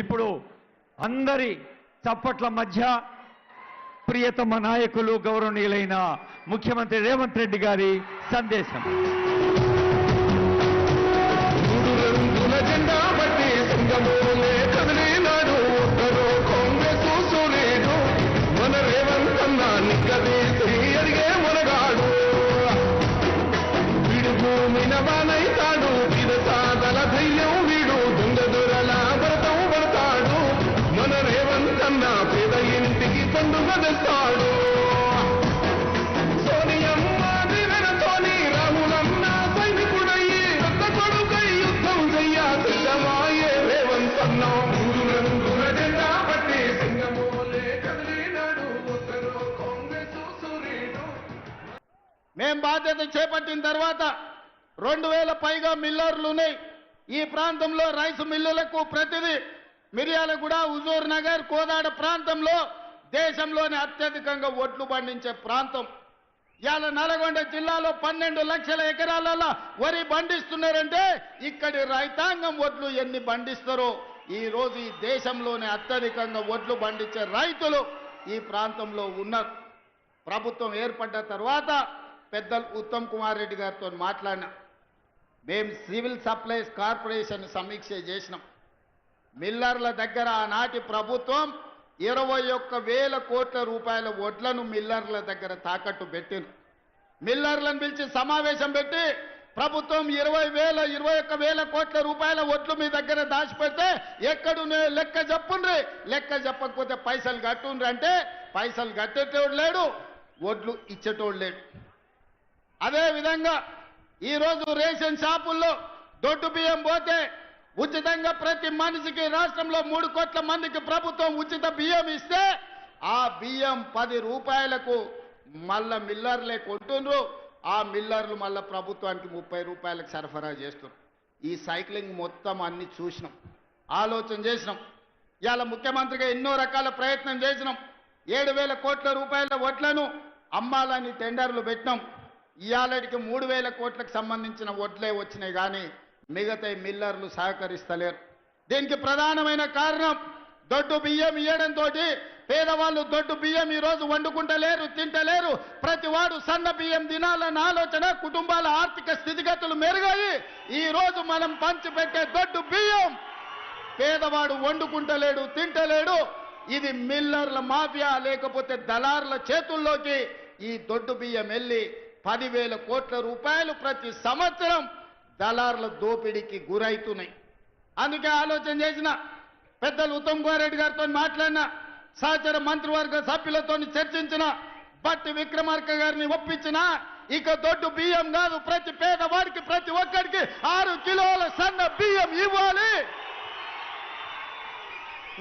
ఇప్పుడు అందరి చప్పట్ల మధ్య ప్రియతమ నాయకులు గౌరవనీయులైన ముఖ్యమంత్రి రేవంత్ రెడ్డి గారి సందేశం. జెండా బట్టి మేం బాధ్యత చేపట్టిన తర్వాత రెండు వేల పైగా మిల్లర్లు ఉన్నాయి. ఈ ప్రాంతంలో రైస్ మిల్లులకు ప్రతిదీ మిర్యాలగూడ హుజూర్ నగర్ కోదాడ ప్రాంతంలో దేశంలోనే అత్యధికంగా ఒడ్లు పండించే ప్రాంతం. ఇవాళ నల్గొండ జిల్లాలో పన్నెండు లక్షల ఎకరాలలో వరి పండిస్తున్నారంటే ఇక్కడి రైతాంగం ఒడ్లు ఎన్ని పండిస్తారో. ఈరోజు ఈ దేశంలోనే అత్యధికంగా ఒడ్లు పండించే రైతులు ఈ ప్రాంతంలో ఉన్నారు. ప్రభుత్వం ఏర్పడ్డ తర్వాత పెద్దలు ఉత్తమ్ కుమార్ రెడ్డి గారితో మాట్లాడినా. మేము సివిల్ సప్లైస్ కార్పొరేషన్ సమీక్ష చేసినాం. మిల్లర్ల దగ్గర ఆనాటి ప్రభుత్వం ఇరవై ఒక్క వేల కోట్ల రూపాయల వడ్లను మిల్లర్ల దగ్గర తాకట్టు పెట్టిన మిల్లర్లను పిలిచి సమావేశం పెట్టి ప్రభుత్వం ఇరవై వేల ఇరవై ఒక్క వేల కోట్ల రూపాయల ఒట్లు మీ దగ్గర దాచిపెడితే ఎక్కడునే లెక్క చెప్పుండ్రి? లెక్క చెప్పకపోతే పైసలు కట్టుండ్రి అంటే పైసలు కట్టేటోడు లేడు ఒడ్లు ఇచ్చేటోడు లేడు. అదేవిధంగా ఈరోజు రేషన్ షాపుల్లో దొడ్డు బియ్యం పోతే ఉచితంగా ప్రతి మనిషికి రాష్ట్రంలో మూడు కోట్ల మందికి ప్రభుత్వం ఉచిత బియ్యం ఇస్తే ఆ బియ్యం పది రూపాయలకు మళ్ళా మిల్లర్లే కొంటుండ్రు. ఆ మిల్లర్లు మళ్ళా ప్రభుత్వానికి ముప్పై రూపాయలకు సరఫరా చేస్తున్నారు. ఈ సైక్లింగ్ మొత్తం అన్ని చూసినాం. ఆలోచన చేసినాం. ఇవాళ ముఖ్యమంత్రిగా ఎన్నో రకాల ప్రయత్నం చేసినాం. ఏడు వేల కోట్ల రూపాయల ఓట్లను అమ్మాలని టెండర్లు పెట్టినాం. ఇవాళకి మూడు వేల కోట్లకు సంబంధించిన వడ్లే వచ్చినాయి కానీ మిగతా మిల్లర్లు సహకరిస్తలేరు. దీనికి ప్రధానమైన కారణం దొడ్డు బియ్యం ఇవ్వడంతో పేదవాళ్ళు దొడ్డు బియ్యం ఈరోజు వండుకుంటలేరు తింటలేరు. ప్రతి వాడు సన్న బియ్యం తినాలన్న ఆలోచన కుటుంబాల ఆర్థిక స్థితిగతులు మెరుగాయి ఈరోజు మనం పంచిపెట్టే దొడ్డు బియ్యం పేదవాడు వండుకుంటలేడు తింటలేడు. ఇది మిల్లర్ల మాఫియా లేకపోతే దళారుల చేతుల్లోకి ఈ దొడ్డు బియ్యం వెళ్ళి పదివేల కోట్ల రూపాయలు ప్రతి సంవత్సరం దళారుల దోపిడీకి గురవుతున్నాయి అందుకే ఆలోచన చేసిన పెద్దలు ఉత్తమ్ కుమార్ గారితో మాట్లాడిన సహచర మంత్రివర్గ సభ్యులతో చర్చించిన బట్టి విక్రమార్క గారిని ఒప్పించిన ఇక దొడ్డు బియ్యం కాదు ప్రతి పేదవాడికి ప్రతి ఒక్కడికి ఆరు కిలోల సన్న బియ్యం ఇవ్వాలి.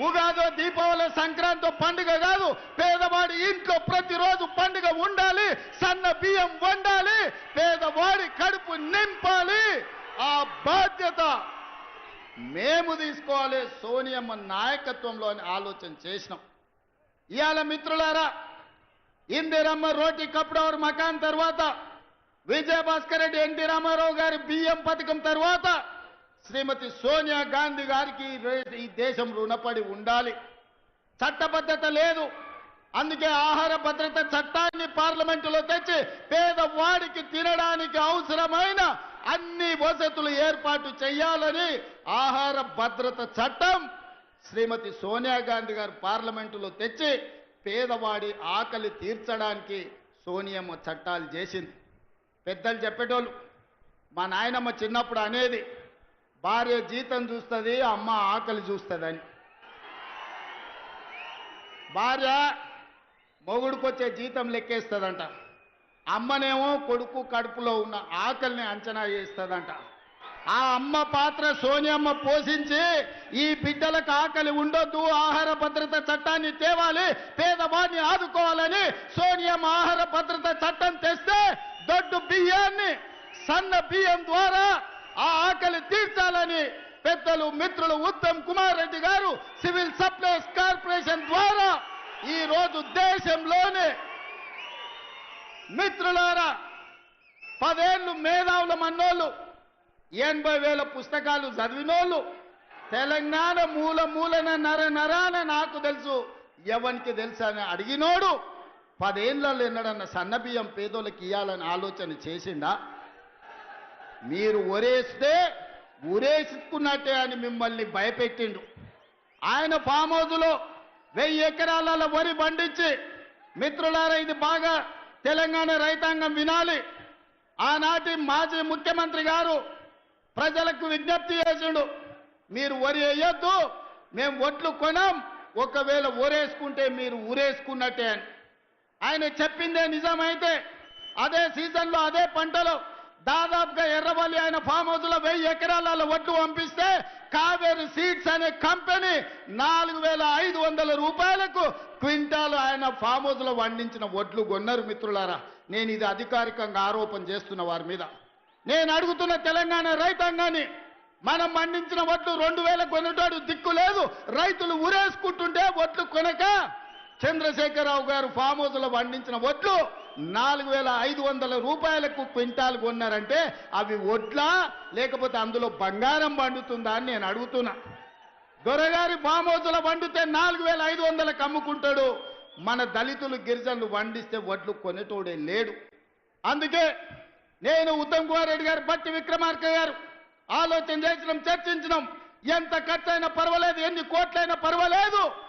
ఉగాదో దీపావళి సంక్రాంతి పండుగ కాదు పేదవాడి ఇంట్లో ప్రతిరోజు పండుగ ఉండాలి సన్న బియ్యం వండాలి పేదవాడి కడుపు నింపాలి. ఆ బాధ్యత మేము తీసుకోవాలి సోనియమ్మ నాయకత్వంలో అని ఆలోచన చేసినాం. ఇవాళ మిత్రులారా ఇందిరమ్మ రోటి కప్పుడవర్ మకాన్ తర్వాత విజయభాస్కర్ రెడ్డి ఎన్టీ రామారావు గారి బియ్యం పథకం తర్వాత శ్రీమతి సోనియా గాంధీ గారికి ఈ ఈ దేశం రుణపడి ఉండాలి. చట్టబద్ధత లేదు. అందుకే ఆహార భద్రత చట్టాన్ని పార్లమెంటులో తెచ్చి పేదవాడికి తినడానికి అవసరమైన అన్ని వసతులు ఏర్పాటు చేయాలని ఆహార భద్రత చట్టం శ్రీమతి సోనియా గాంధీ గారు పార్లమెంటులో తెచ్చి పేదవాడి ఆకలి తీర్చడానికి సోనియమ్మ చట్టాలు చేసింది. పెద్దలు చెప్పేటోళ్ళు మా నాయనమ్మ చిన్నప్పుడు అనేది భార్య జీతం చూస్తుంది అమ్మ ఆకలి చూస్తుందని. భార్య మొగుడుకొచ్చే జీతం లెక్కేస్తుందంట. అమ్మనేమో కొడుకు కడుపులో ఉన్న ఆకలిని అంచనా చేస్తుందంట ఆ అమ్మ పాత్ర సోనియమ్మ పోషించి ఈ బిడ్డలకు ఆకలి ఉండొద్దు ఆహార భద్రత చట్టాన్ని తేవాలి పేదవాడిని ఆదుకోవాలని సోనియమ్మ ఆహార భద్రత చట్టం తెస్తే దొడ్డు బియ్యాన్ని సన్న బియ్యం ద్వారా ఆ ఆకలి తీర్చాలని పెద్దలు మిత్రులు ఉత్తమ్ కుమార్ రెడ్డి గారు సివిల్ సప్లైస్ కార్పొరేషన్ ద్వారా ఈ రోజు దేశంలోనే మిత్రులారా పదేళ్ళు మేధావుల మన్నోళ్ళు ఎనభై వేల పుస్తకాలు చదివినోళ్ళు తెలంగాణ మూల మూలన నర నరాన నాకు తెలుసు ఎవరికి తెలుసు అని అడిగినోడు పదేళ్ళలో ఎన్నడన్న సన్నబియ్యం పేదోళ్ళకి ఇవ్వాలని ఆలోచన చేసిండా? మీరు ఒరేస్తే ఉరేసుకున్నట్టే అని మిమ్మల్ని భయపెట్టిండు. ఆయన ఫామ్ వెయ్యి ఎకరాల వరి పండించి మిత్రులారా ఇది బాగా తెలంగాణ రైతాంగం వినాలి. ఆనాటి మాజీ ముఖ్యమంత్రి గారు ప్రజలకు విజ్ఞప్తి చేసిండు మీరు వరి వేయొద్దు మేము ఒట్లు కొనం ఒకవేళ ఊరేసుకుంటే మీరు ఊరేసుకున్నట్టే అని. ఆయన చెప్పిందే నిజమైతే అదే సీజన్లో అదే పంటలో దాదాపుగా ఎర్రవల్లి ఆయన ఫామ్ హౌస్లో వెయ్యి ఎకరాల వడ్లు పంపిస్తే కావేరి సీడ్స్ అనే కంపెనీ నాలుగు వేల ఐదు వందల రూపాయలకు క్వింటాలు ఆయన ఫామ్ హౌస్లో పండించిన ఒడ్లు కొన్నారు మిత్రులారా. నేను ఇది అధికారికంగా ఆరోపణ చేస్తున్న వారి మీద. నేను అడుగుతున్న తెలంగాణ రైతాంగాన్ని మనం పండించిన వడ్లు రెండు వేల కొనేటాడు దిక్కు లేదు రైతులు ఉరేసుకుంటుంటే వడ్లు కొనక చంద్రశేఖరరావు గారు ఫామ్ హౌస్లో పండించిన వడ్లు నాలుగు వేల ఐదు వందల రూపాయలకు క్వింటాల్ కొన్నారంటే అవి వడ్లా? లేకపోతే అందులో బంగారం పండుతుందా అని నేను అడుగుతున్నా. దొరగారి ఫామ్ హౌస్లో పండితే వండితే నాలుగు వేల ఐదు వందలకు అమ్ముకుంటాడు. మన దళితులు గిరిజనులు వండిస్తే వడ్లు కొనేటోడే లేడు. అందుకే నేను ఉత్తమ్ కుమార్ రెడ్డి గారు బట్టి విక్రమార్క గారు ఆలోచన చేసినాం చర్చించినాం. ఎంత ఖర్చైనా పర్వాలేదు ఎన్ని కోట్లైనా పర్వాలేదు.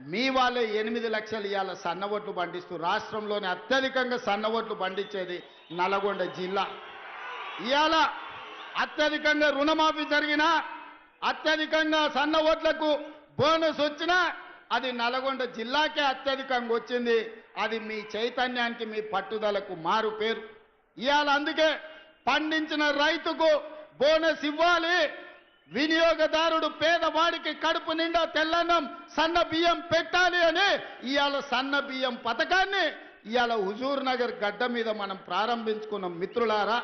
మీ వాళ్ళే ఎనిమిది లక్షలు ఇవాళ సన్న ఓట్లు పండిస్తూ రాష్ట్రంలోనే అత్యధికంగా సన్న ఓట్లు పండించేది నల్గొండ జిల్లా. ఇవాళ అత్యధికంగా రుణమాఫీ జరిగినా అత్యధికంగా సన్న ఓట్లకు బోనస్ వచ్చినా అది నల్గొండ జిల్లాకే అత్యధికంగా వచ్చింది. అది మీ చైతన్యానికి మీ పట్టుదలకు మారు పేరు. ఇవాళ అందుకే పండించిన రైతుకు బోనస్ ఇవ్వాలి. వినియోగదారుడు పేదవాడికి కడుపు నిండా తెల్లన్నం సన్న బియ్యం పెట్టాలి అని ఇవాళ సన్న బియ్యం పథకాన్ని ఇవాళ హుజూర్ నగర్ గడ్డ మీద మనం ప్రారంభించుకున్న. మిత్రులారా